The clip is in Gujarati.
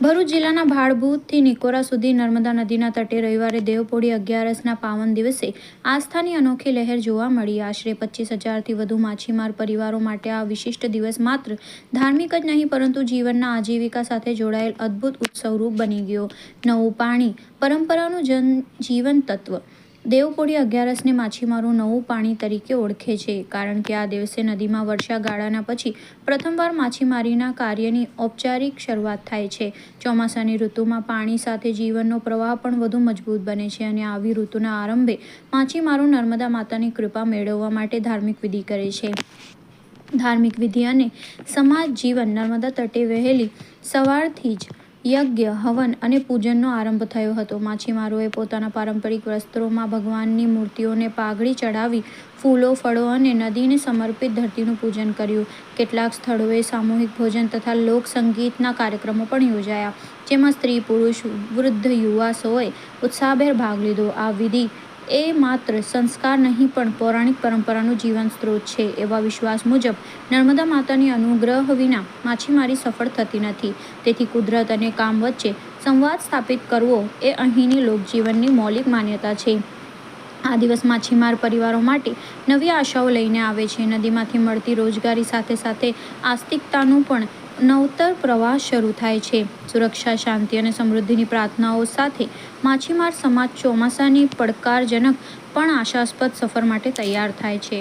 ભરૂચ જિલ્લાના ભાડભૂતથી નિકોરા સુધી નર્મદા નદીના તટે રવિવારે દેવપોળી અગિયારસના પાવન દિવસે આસ્થાની અનોખી લહેર જોવા મળી. આશરે પચીસ હજારથી વધુ માછીમાર પરિવારો માટે આ વિશિષ્ટ દિવસ માત્ર ધાર્મિક જ નહીં, પરંતુ જીવનના આજીવિકા સાથે જોડાયેલ અદ્ભુત ઉત્સવરૂપ બની ગયો. નવું પાણી, પરંપરાનું જન, જીવન તત્વ દેવપોળી અગિયારસને માછીમારો નવું પાણી તરીકે ઓળખે છે, કારણ કે આ દિવસે નદીમાં વર્ષા ગાળાના પછી પ્રથમવાર માછીમારીના કાર્યની ઔપચારિક શરૂઆત થાય છે. ચોમાસાની ઋતુમાં પાણી સાથે જીવનનો પ્રવાહ પણ વધુ મજબૂત બને છે અને આવી ઋતુના આરંભે માછીમારો નર્મદા માતાની કૃપા મેળવવા માટે ધાર્મિક વિધિ કરે છે. ધાર્મિક વિધિ અને સમાજ જીવન નર્મદા તટે વહેલી સવારથી જ યજ્ઞ, હવન અને પૂજનનો આરંભ થયો હતો. માછીમારોએ પોતાના પારંપરિક વસ્ત્રોમાં ભગવાનની મૂર્તિઓને પાઘડી ચડાવી ફૂલો, ફળો અને નદીને સમર્પિત ધરતીનું પૂજન કર્યું. કેટલાક સ્થળોએ સામૂહિક ભોજન તથા લોક સંગીતના કાર્યક્રમો પણ યોજાયા, જેમાં સ્ત્રી પુરુષ, વૃદ્ધ યુવા સૌએ ઉત્સાહભેર ભાગ લીધો. આ વિધિ એ માત્ર સંસ્કાર નહીં, પણ પૌરાણિક પરંપરાનું જીવન સ્ત્રોત છે. એવા વિશ્વાસ મુજબ, નર્મદા માતાની અનુગ્રહ વિના માછીમારી સફળ થતી નથી. તેથી કુદરત અને કામ વચ્ચે સંવાદ સ્થાપિત કરવો એ અહીંની લોકજીવનની મૌલિક માન્યતા છે. આ દિવસ માછીમાર પરિવારો માટે નવી આશાઓ લઈને આવે છે. નદીમાંથી મળતી રોજગારી સાથે સાથે આસ્તિકતાનું પણ નવતર પ્રવાહ શરૂ થાય છે. સુરક્ષા, શાંતિ અને સમૃદ્ધિની પ્રાર્થનાઓ સાથે માછીમાર સમાજ ચોમાસાની પડકારજનક પણ આશાસ્પદ સફર માટે તૈયાર થાય છે.